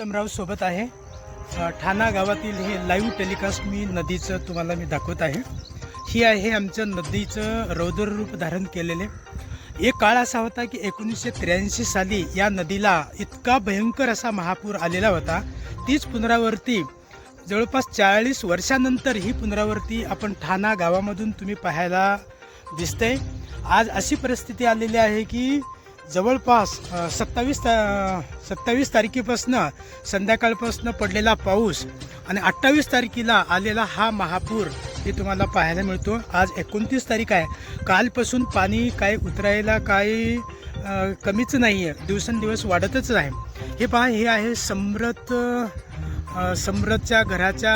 उत्तमराव सोबत आहे. ठाणा गावातील हे लाईव्ह टेलिकास्ट मी नदीचं तुम्हाला मी दाखवत आहे. ही आहे आमचं नदीचं रौद्र रूप धारण केलेले. एक काळ असा होता की एकोणीसशे त्र्याऐंशी साली या नदीला इतका भयंकर असा महापूर आलेला होता. तीच पुनरावृत्ती जवळपास चाळीस वर्षानंतर ही पुनरावृत्ती आपण ठाणा गावामधून तुम्ही पाहायला दिसते आज अशी परिस्थिती आलेली आहे की जवळपास सत्तावीस ता सत्तावीस तारखेपासनं संध्याकाळपासनं पडलेला पाऊस आणि अठ्ठावीस तारखेला आलेला हा महापूर हे तुम्हाला पाहायला मिळतो. आज एकोणतीस तारीख आहे. कालपासून पाणी काय उतरायला काही कमीच नाही आहे दिवसेंदिवस वाढतच आहे. हे पहा हे आहे सम्रत समृतच्या घराच्या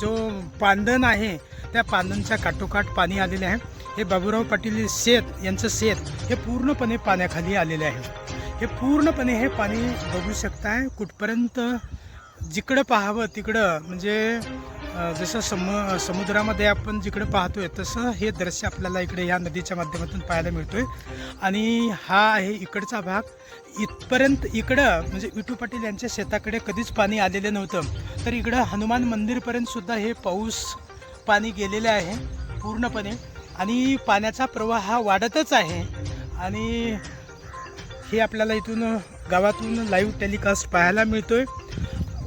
जो पांदण आहे त्या पांदणच्या काठोकाठ पाणी आलेले आहे. हे बाबूराव पाटील शेत यांचं शेत हे पूर्णपणे पाण्याखाली आलेले आहे. हे पूर्णपणे हे पाणी बघू शकताय कुठपर्यंत जिकडं पाहावं तिकडं म्हणजे जसं सम समुद्रामध्ये आपण जिकडं पाहतोय तसं हे दृश्य आपल्याला इकडे या नदीच्या माध्यमातून पाहायला मिळतोय. आणि हा आहे इकडचा भाग. इथपर्यंत इकडं म्हणजे विठू पाटील यांच्या शेताकडे कधीच पाणी आलेलं नव्हतं. तर इकडं हनुमान मंदिरपर्यंतसुद्धा हे पाऊस पाणी गेलेलं आहे पूर्णपणे. आणि पाण्याचा प्रवाह हा वाढतच आहे. आणि हे आपल्याला इथून गावातून लाईव्ह टेलिकास्ट पाहायला मिळतो आहे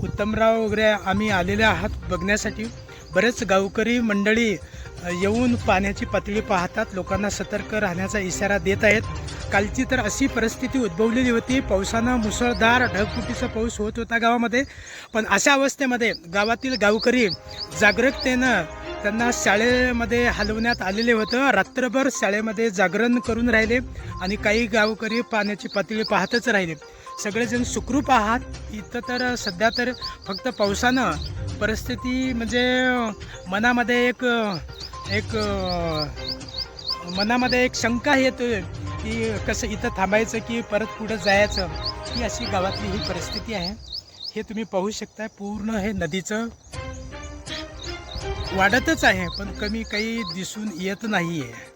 उत्तमराव वगैरे आम्ही आलेले आहात बघण्यासाठी. बरेच गावकरी मंडळी येऊन पाण्याची पातळी पाहतात. लोकांना सतर्क राहण्याचा इशारा देत आहेत. कालची तर अशी परिस्थिती उद्भवलेली होती. पावसानं मुसळधार ढगफुटीचा पाऊस होत होता गावामध्ये. पण अशा अवस्थेमध्ये गावातील गावकरी जागरूकतेनं त्यांना शाळेमध्ये हलवण्यात आलेले होतं. रात्रभर शाळेमध्ये जागरण करून राहिले आणि काही गावकरी पाण्याची पातळी पाहतच राहिले. सगळेजण सुखरूप आहात. इथं तर सध्या तर फक्त पावसानं परिस्थिती म्हणजे मनामध्ये एक एक मनामध्ये एक शंका येतोय की कसं इथं थांबायचं की परत पुढं जायचं. ही अशी गावातली ही परिस्थिती आहे. हे तुम्ही पाहू शकता पूर्ण हे नदीचं वाढतच आहे पण कमी काही दिसून येत नाही आहे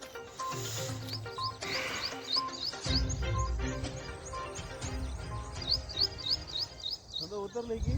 उतरले की?